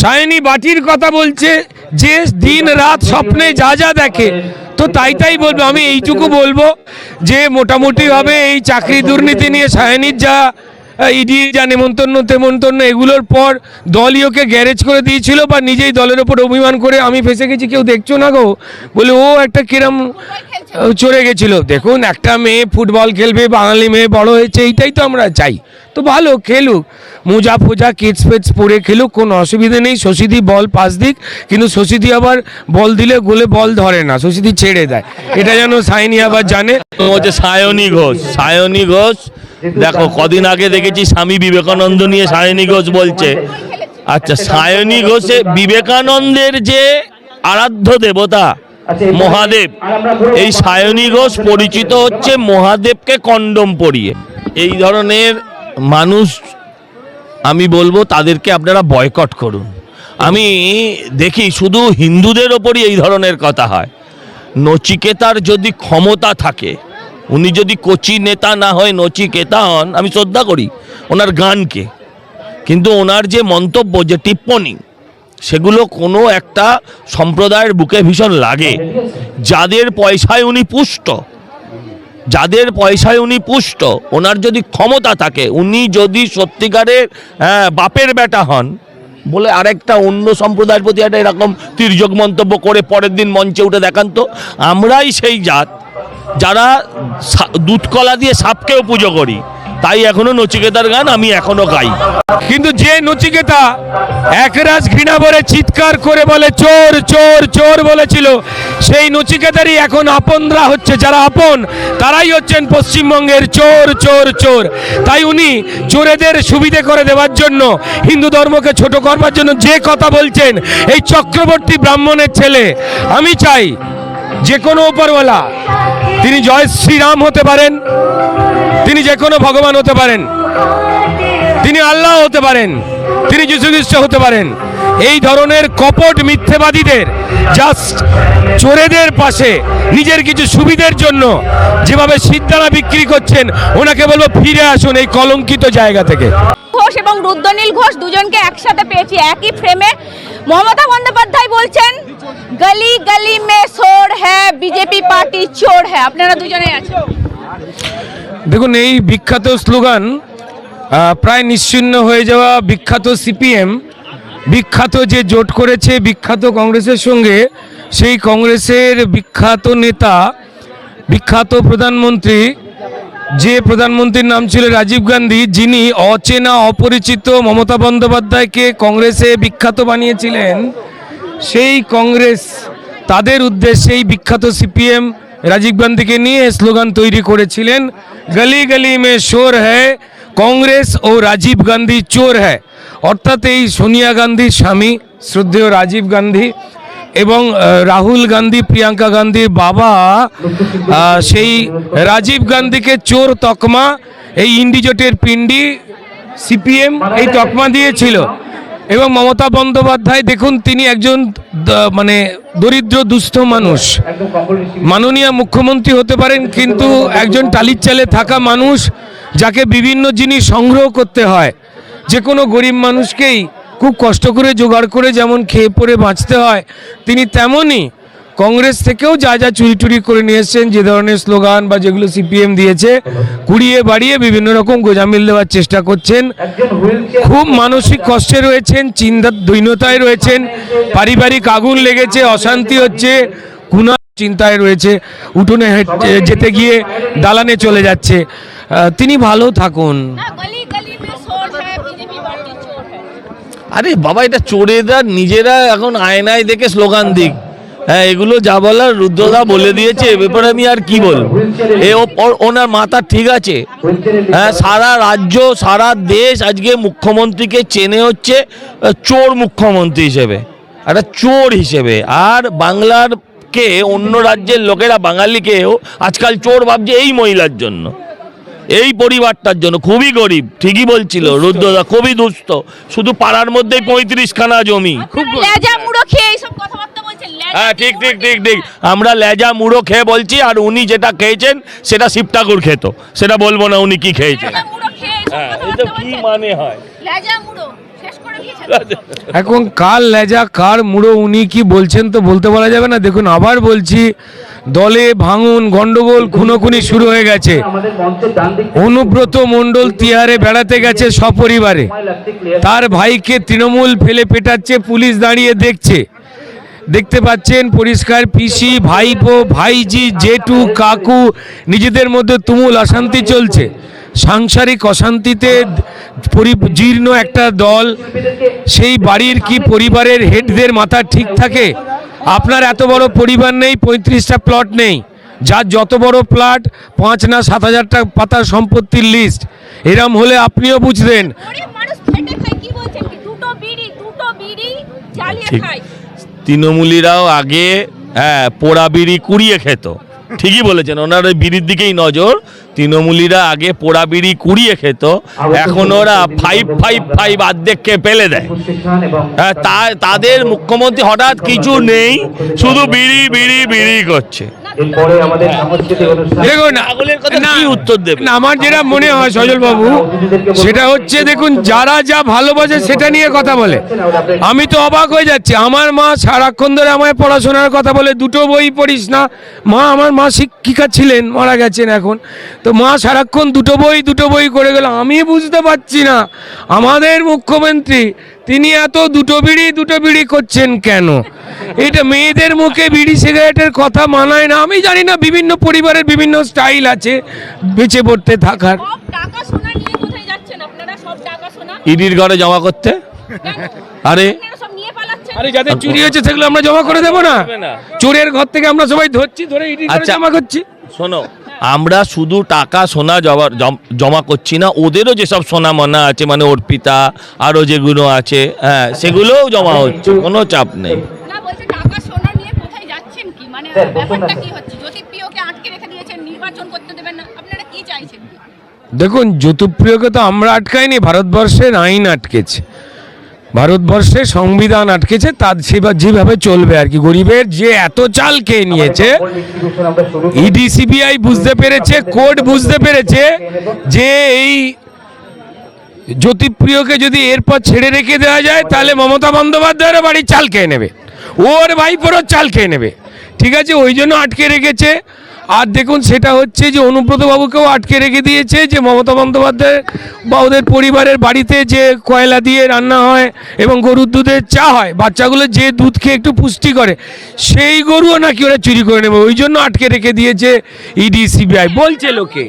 সায়নী বাটির কথা বলছে যে দিন রাত স্বপ্নে যা যা দেখে, তো তাই তাই বলব। আমি এইটুকু বলব যে মোটামুটিভাবে এই চাকরি দুর্নীতি নিয়ে সায়নীর যা ইডি যা নেমন্তন্ন তেমন্তন্ন এগুলোর পর দলই ওকে গ্যারেজ করে দিয়েছিল বা নিজেই দলের ওপর অভিমান করে আমি ফেসে গেছি, কেউ দেখছ না গো? বলে, ও একটা কিরম চড়ে গেছিল। দেখুন, একটা মেয়ে ফুটবল খেলবে, বাঙালি মেয়ে বড় হয়েছে, এইটাই তো আমরা চাই। তো ভালো, খেলুক। মোজা ফোজা, কিডস ফেটস পরে খেলুক, কোনো অসুবিধা নেই। শশীদি বল পাস দিক, কিন্তু শশীদি আবার বল দিলে গোলে বল ধরে না, শশীদি ছেড়ে দেয়। এটা যেন সাইনি আবার জানে। ও হচ্ছে সায়নী ঘোষ সায়নী ঘোষ দেখো কদিন আগে দেখেছি স্বামী বিবেকানন্দ নিয়ে সায়নী ঘোষ বলছে আচ্ছা সায়নী ঘোষে বিবেকানন্দের যে আরাধ্য দেবতা মহাদেব এই সায়নী ঘোষ পরিচিত হচ্ছে মহাদেবকে কন্ডম পরিয়ে। এই ধরনের মানুষ আমি বলব তাদেরকে আপনারা বয়কট করুন। আমি দেখি শুধু হিন্দুদের ওপরই এই ধরনের কথা হয়। নচিকেতার যদি ক্ষমতা থাকে উনি যদি কোচি নেতা না হয় নচিকেতা হন আমি শ্রদ্ধা করি ওনার গানকে। কিন্তু ওনার যে মন্তব্য যে টিপ্পণী সেগুলো কোনো একটা সম্প্রদায়ের বুকে ভীষণ লাগে। যাদের পয়সায় উনি পুষ্ট যাদের পয়সায় উনি পুষ্ট ওনার যদি ক্ষমতা থাকে উনি যদি সত্যিকারের হ্যাঁ, বাপের বেটা হন বলে আরেকটা অন্য সম্প্রদায়ের প্রতি একটা এরকম তির্যক মন্তব্য করে পরের দিন মঞ্চে উঠে দেখান তো আমরাই সেই জাত। যারা দুধকলা দিয়ে সাপকেও পুজো করি, তাই এখনও নচিকেতার গান আমি এখনও গাই। কিন্তু যে নচিকেতা একরাজ ঘৃণা ভরে চিৎকার করে বলে, চোর চোর চোর বলেছিল, সেই নচিকেতারই এখন আপনরা হচ্ছে, যারা আপন, তারাই হচ্ছেন পশ্চিমবঙ্গের চোর চোর চোর। তাই উনি চোরেদের সুবিধে করে দেওয়ার জন্য, হিন্দু ধর্মকে ছোট করবার জন্য যে কথা বলছেন, এই চক্রবর্তী ব্রাহ্মণের ছেলে, আমি চাই যে কোনো ওপরওয়ালা তিনি জয় শ্রীরাম হতে পারেন। তিনি যে কোনো ভগবান হতে পারেন। তিনি আল্লাহ হতে পারেন। তিনি যীশু খ্রিস্ট হতে পারেন। এই ধরনের কপট মিথ্যেবাদীদের জাস্ট চোরেদের পাশে, নিজের কিছু সুবিধের জন্য যেভাবে সিদ্ধারা বিক্রি করছেন, ওনাকে বলব ফিরে আসুন এই কলঙ্কিত জায়গা থেকে। ঘোষ এবং রুদ্রনীল ঘোষ দুজনকে একসাথে পেয়েছি। একই ফ্রেমে মমতা বন্দ্যোপাধ্যায় বলছেন, গলি গলি মে সোর হ্যাঁ বিজেপি পার্টি চোর হ্যাঁ। আপনারা আছেন। দেখুন, এই বিখ্যাত স্লোগান প্রায় নিশ্চিহ্ন হয়ে যাওয়া বিখ্যাত সিপিএম, বিখ্যাত যে জোট করেছে বিখ্যাত কংগ্রেসের সঙ্গে, সেই কংগ্রেসের বিখ্যাত নেতা, বিখ্যাত প্রধানমন্ত্রী যে প্রধানমন্ত্রীর নাম ছিল রাজীব গান্ধী, যিনি অচেনা, অপরিচিত মমতা বন্দ্যোপাধ্যায়কে কংগ্রেসে বিখ্যাত বানিয়েছিলেন, সেই কংগ্রেস তাদের উদ্দেশ্যে এই বিখ্যাত সিপিএম রাজীব গান্ধীকে নিয়ে স্লোগান তৈরি করেছিলেন, গলি গলি মে শোর হ্যায়, কংগ্রেস ও রাজীব গান্ধী চোর হ্যায়। অর্থাৎ এই সোনিয়া গান্ধীর স্বামী, শ্রদ্ধেয় রাজীব গান্ধী এবং রাহুল গান্ধী, প্রিয়াঙ্কা গান্ধীর বাবা সেই রাজীব গান্ধীকে চোর তকমা, এই ইন্ডিজোটের পিণ্ডি সিপিএম, এই তকমা দিয়েছিল। এবং মমতা বন্দ্যোপাধ্যায়, দেখুন, তিনি একজন মানে দরিদ্র, দুস্থ মানুষ। মাননীয় মুখ্যমন্ত্রী হতে পারেন, কিন্তু একজন টালির চালে থাকা মানুষ, যাকে বিভিন্ন জিনিস সংগ্রহ করতে হয়। যে কোনো গরিব মানুষকেই খুব কষ্ট করে জোগাড় করে যেমন খেয়ে পরে বাঁচতে হয় তিনি তেমনই কংগ্রেস থেকেও যা যা চুরি টুরি করে নিয়ে এসছেন যে ধরনের স্লোগান বা যেগুলো সিপিএম দিয়েছে কুড়িয়ে বাড়িয়ে বিভিন্ন রকম গোজামিল দেওয়ার চেষ্টা করছেন। খুব মানসিক কষ্টে রয়েছেন চিন্তা দৈন্যতায় রয়েছেন পারিবারিক আগুন লেগেছে অশান্তি হচ্ছে কুনা চিন্তায় রয়েছে উঠোনে যেতে গিয়ে দালানে চলে যাচ্ছে। তিনি ভালো থাকুন। আরে বাবা, এটা চোরেরা নিজেরা এখন আয়নায় দেখে স্লোগান দিক। হ্যাঁ এগুলো যা বলার রুদ্রদা বলে দিয়েছে, এ ব্যাপারে আমি আর কি বলব? এ ওনার মাথা ঠিক আছে। হ্যাঁ সারা রাজ্য, সারা দেশ আজকে মুখ্যমন্ত্রীকে চেনে হচ্ছে চোর মুখ্যমন্ত্রী হিসেবে। একটা চোর হিসেবে। আর বাংলার কে, অন্য রাজ্যের লোকেরা, বাঙালিকেও আজকাল চোর ভাবছে এই মহিলার জন্য। এই পরিবারটার জন্য খুবই গরিব ঠিকই বলছিল রুদ্রদা খুবই দুস্থ। শুধু পাড়ার মধ্যেই পঁয়ত্রিশ খানা জমি হ্যাঁ ঠিক ঠিক ঠিক ঠিক। আমরা লেজা মুড়ো খেয়ে বলছি আর উনি যেটা খেয়েছেন সেটা শিব ঠাকুর খেত। সেটা বলব না উনি কি খেয়েছেন। হ্যাঁ এটা কি মানে হয়? লেজা মুড়ো শেষ করে দিয়েছেন এখন কার লেজা কার মুড়ো উনি কি বলছেন তো বলতে বলা যাবে না? দেখুন আবার বলছি দলে ভাঙুন গন্ডগোল খুনোখুনি শুরু হয়ে গেছে। অনুব্রত মণ্ডল তিহারে বেড়াতে গেছে সপরিবারে। তার ভাইকে তৃণমূল ফেলে পেটাচ্ছে পুলিশ দাঁড়িয়ে দেখছে। দেখতে পাচ্ছেন পরিষ্কার পিসি ভাইপো ভাইজি জেঠু কাকু নিজেদের মধ্যে তুমুল অশান্তি চলছে। সাংসারিক অশান্তিতে পরি- জীর্ণ একটা দল। সেই বাড়ির কি পরিবারের হেডদের মাথা ঠিক থাকে? আপনার এত বড় পরিবার নেই পঁয়ত্রিশটা প্লট নেই। যার যত বড় প্লট পাঁচ না সাত হাজার টাকা পাতার সম্পত্তির লিস্ট এরম হলে আপনিও বুঝতেন। গরিব মানুষ খেটে খায় কি বলছেন? কি দুটো বিড়ি দুটো বিড়ি জ্বালিয়ে ঠিক। খায়। তৃণমূলীরাও আগে হ্যাঁ পোড়া বিড়ি কুড়িয়ে খেত। ঠিকই বলেছেন ওনার ওই বিড়ির দিকেই নজর। তৃণমূলীরা আগে পোড়া বিড়ি কুড়িয়ে খেত এখন ওরা ফাইভ ফাইভ ফাইভ আর্ধেককে ফেলে দেয়। হ্যাঁ তাদের মুখ্যমন্ত্রী হঠাৎ কিছু নেই শুধু বিড়ি বিড়ি বিড়ি করছে। দেখুন উত্তর দেবে? না, আমার যেটা মনে হয় সজল বাবু সেটা হচ্ছে দেখুন যারা যা ভালোবাসে সেটা নিয়ে কথা বলে। আমি তো অবাক হয়ে যাচ্ছি আমার মা সারাক্ষণ ধরে আমায় পড়াশোনার কথা বলে দুটো বই পড়িস না। মা আমার মা শিক্ষিকা ছিলেন মারা গেছেন এখন। তো মা সারাক্ষণ দুটো বই দুটো বই করে গেল। আমি বুঝতে পারছি না। আমাদের মুখ্যমন্ত্রী তিনি এত দুটো বিড়ি দুটো বিড়ি করছেন কেন? এটা মেয়েদের মুখে বিড়ি সিগারেটের কথা মানায় না। আমি জানি না বিভিন্ন পরিবারের বিভিন্ন স্টাইল আছে বেঁচে পড়তে থাকার। সব টাকা সোনা নিয়ে কোথায় যাচ্ছেন আপনারা? সব টাকা সোনা? ইডির ঘরে জমা করতে? আরে। আপনারা সব নিয়ে পালাচ্ছেন? আরে যাদের চুরি হচ্ছে সেগুলো আমরা জমা করে দেবো না? চোরের ঘর থেকে আমরা সবাই ধরছি ধরে ইডি করে আচ্ছা। জমা করছি। শোনো আমরা শুধু টাকা সোনা জমা জম- জমা করছি না ওদেরও যেসব সোনা মনা আছে মানে অর্পিতা আরও যেগুলো আছে হ্যাঁ সেগুলোও জমা হচ্ছে কোনো চাপ নেই। না বলছে টাকা সোনা নিয়ে কোথায় যাচ্ছেন কি? মানে স্যার, বসুন ব্যাপারটা না। কি হচ্ছে? জ্যোতিপ্রিয়কে আটকে রেখে দিয়েছেন নির্বাচন করতে দেবেন না আপনারা কি চাইছেন? দেখুন জ্যোতিপ্রিয়কে তো আমরা আটকাইনি ভারতবর্ষের আইন আটকেছে। ভারতবর্ষের সংবিধান আটকেছে তার সেবা যেভাবে চলবে আর কি। গরিবের যে এত চাল খেয়ে নিয়েছে ইডি সিবিআই বুঝতে পেরেছে কোর্ট বুঝতে পেরেছে যে এই জ্যোতিপ্রিয়কে যদি এরপর ছেড়ে রেখে দেওয়া যায় তাহলে মমতা বন্দ্যোপাধ্যায়ের বাড়ি চাল খেয়ে নেবে। ওর ভাইপোরও চাল খেয়ে নেবে। ঠিক আছে ওই জন্য আটকে রেখেছে। আর দেখুন, সেটা হচ্ছে যে অনুব্রতবাবুকেও আটকে রেখে দিয়েছে যে মমতা বন্দ্যোপাধ্যায় বা ওদের পরিবারের বাড়িতে যে কয়লা দিয়ে রান্না হয় এবং গরুর দুধের চা হয়, বাচ্চাগুলো যে দুধ খেয়ে একটু পুষ্টি করে, সেই গরুও নাকি ওরা চুরি করে নেবে। ওই জন্য আটকে রেখে দিয়েছে ইডি সিবিআই বলছে লোকে।